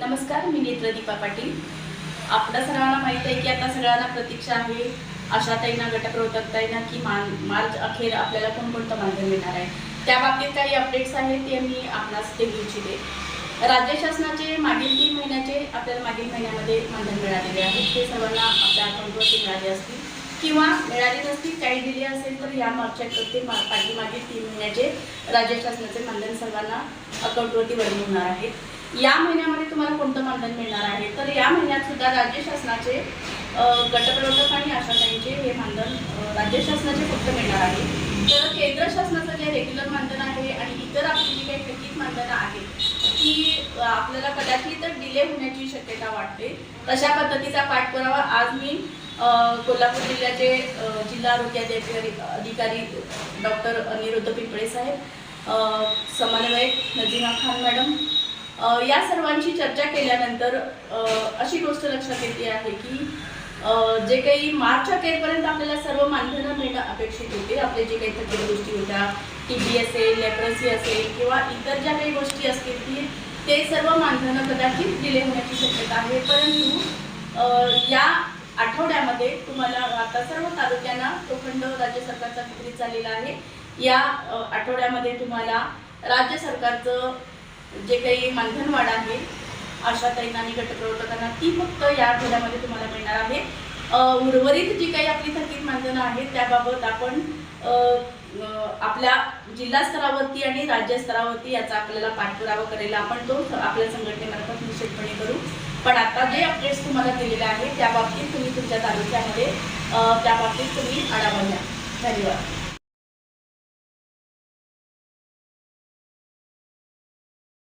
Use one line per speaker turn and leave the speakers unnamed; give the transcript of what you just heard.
नमस्कार मी नेत्र दीपा पाटील. आपल्या सर्वांना माहीत आहे की आता सगळ्यांना प्रतीक्षा आहे आशाताईंना गटप्रवर्तकताईंना की मान मार्च अखेर आपल्याला कोणकोणतं मानधन मिळणार आहे. त्या बाबतीत काही अपडेट्स आहेत ते मी आपणास देऊ इच्छिते. राज्य शासनाचे मागील तीन महिन्याचे आपल्याला मागील महिन्यामध्ये मानधन मिळालेले आहेत ते सर्वांना आपल्या अकाउंटवरती मिळाले असतील. किंवा मिळाले नसतील काही दिले असेल तर या मागच्या ते मा- पाठीमागील तीन महिन्याचे राज्य शासनाचे मानधन सर्वांना अकाउंटवरती वर्ग होणार आहेत या महिन्यामध्ये तुम्हाला कोणतं मानधन मिळणार आहे? तर या महिन्यात सुद्धा राज्य शासनाचे गटप्रवर्तक आणि आशाताईंचे हे मानधन राज्य शासनाचे फक्त मिळणार आहे. तर केंद्र शासनाचं जे रेग्युलर मानधन आहे आणि इतर आपली जी काही थकीत मानधनं आहेत ती आपल्याला कदाचित डिले होण्याची शक्यता वाटते. तशा पद्धतीचा पाठपुरावा आज मी कोल्हापूर जिल्ह्याचे जिल्हा आरोग्य अधिकारी अधिकारी डॉक्टर अनिरुद्ध पिंपळे साहेब समन्वयक नजीमा खान मॅडम या सर्वांची चर्चा केल्यानंतर अशी गोष्ट लक्षात येते आहे की जे काही मार्च अखेरपर्यंत आपल्याला सर्व मानधनं मिळणं अपेक्षित होते आपले जे काही थकीत गोष्टी होत्या टी बी असेल लेप्रसी असेल किंवा इतर ज्या काही गोष्टी असतील ती ते सर्व मानधनं कदाचित दिले होण्याची शक्यता आहे. परंतु या आठवड्यामध्ये तुम्हाला आता सर्व तालुक्यांना तो खंड राज्य सरकारचा वितरित झालेला आहे. या आठवड्यामध्ये तुम्हाला राज्य सरकारचं जे काही मानधन वाढ आहे आशाताईंना आणि गटप्रवर्तकांना ती फक्त या आठवड्यामध्ये तुम्हाला मिळणार आहे. उर्वरित जी काही आपली थकीत मानधनं आहेत त्याबाबत आपण आपल्या जिल्हा स्तरावरती आणि राज्य स्तरावरती याचा आपल्याला पाठपुरावा करायला आपण तो आपल्या संघटनेमार्फत निश्चितपणे करू. पण आता जे अपडेट्स तुम्हाला दिलेले आहेत त्या बाबतीत तुम्ही तुमच्या तालुक्यामध्ये त्याबाबतीत त्या बाबतीत तुम्ही आढावा घ्या. धन्यवाद.